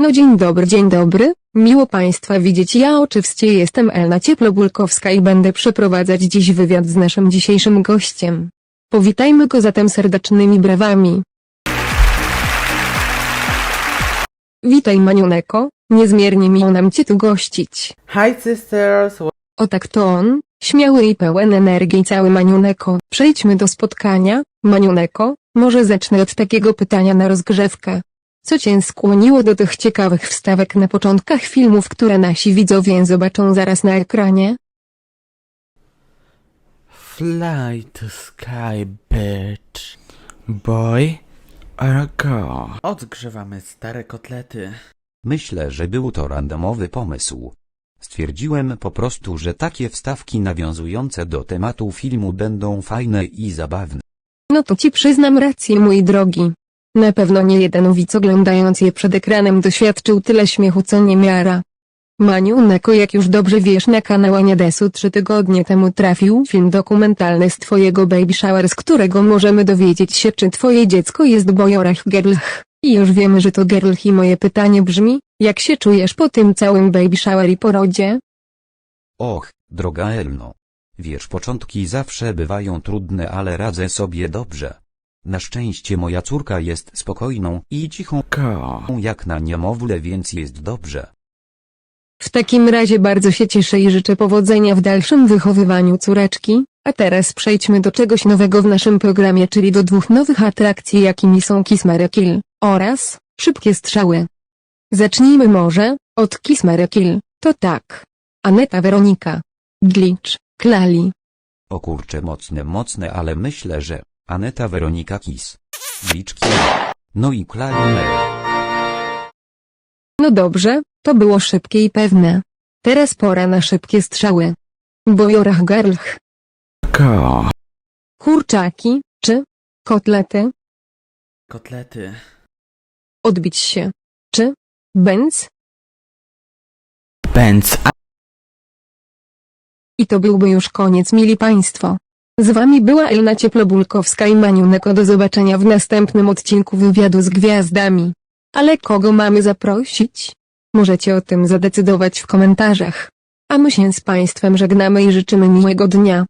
No dzień dobry, dzień dobry, miło Państwa widzieć ja oczywiście jestem Elna Cieplobólkowska i będę przeprowadzać dziś wywiad z naszym dzisiejszym gościem. Powitajmy go zatem serdecznymi brawami. Witaj Maniuneko, niezmiernie miło nam Cię tu gościć. Hi sisters, O tak to on, śmiały i pełen energii cały Maniuneko. Przejdźmy do spotkania, Maniuneko, może zacznę od takiego pytania na rozgrzewkę. Co cię skłoniło do tych ciekawych wstawek na początkach filmów, które nasi widzowie zobaczą zaraz na ekranie? fly to sky bitch. Boy or girl? Odgrzewamy stare kotlety. Myślę, że był to randomowy pomysł. Stwierdziłem po prostu, że takie wstawki nawiązujące do tematu filmu będą fajne i zabawne. No to ci przyznam rację mój drogi. Na pewno nie jeden widz oglądając je przed ekranem doświadczył tyle śmiechu co niemiara. Maniuneko jak już dobrze wiesz na kanał Aniadesu trzy tygodnie temu trafił film dokumentalny z twojego baby shower z którego możemy dowiedzieć się czy twoje dziecko jest bojorach gerlch. I już wiemy że to gerlch i moje pytanie brzmi, jak się czujesz po tym całym baby shower i porodzie? Och, droga Elno. Wiesz, początki zawsze bywają trudne, ale radzę sobie dobrze. Na szczęście moja córka jest spokojną i cichą jak na niemowlę, więc jest dobrze. W takim razie bardzo się cieszę i życzę powodzenia w dalszym wychowywaniu córeczki, a teraz przejdźmy do czegoś nowego w naszym programie, czyli do dwóch nowych atrakcji jakimi są Kiss Mary Kill oraz Szybkie Strzały. Zacznijmy może od Kiss Mary Kill, to tak. Aneta Weronika. Glitch, Klali. O kurcze mocne mocne, ale myślę, że Aneta Weronika Kis. Liczki. No i Klali Mel. No dobrze, to było szybkie i pewne. Teraz pora na szybkie strzały. Bojorach Garlch, Girl. kurczaki, czy kotlety, Kotlety. odbić się, czy Benz, Benz. I to byłby już koniec mili państwo. Z wami była Elna Cieplobólkowska i Maniuneko do zobaczenia w następnym odcinku wywiadu z gwiazdami. Ale kogo mamy zaprosić? Możecie o tym zadecydować w komentarzach. A my się z państwem żegnamy i życzymy miłego dnia.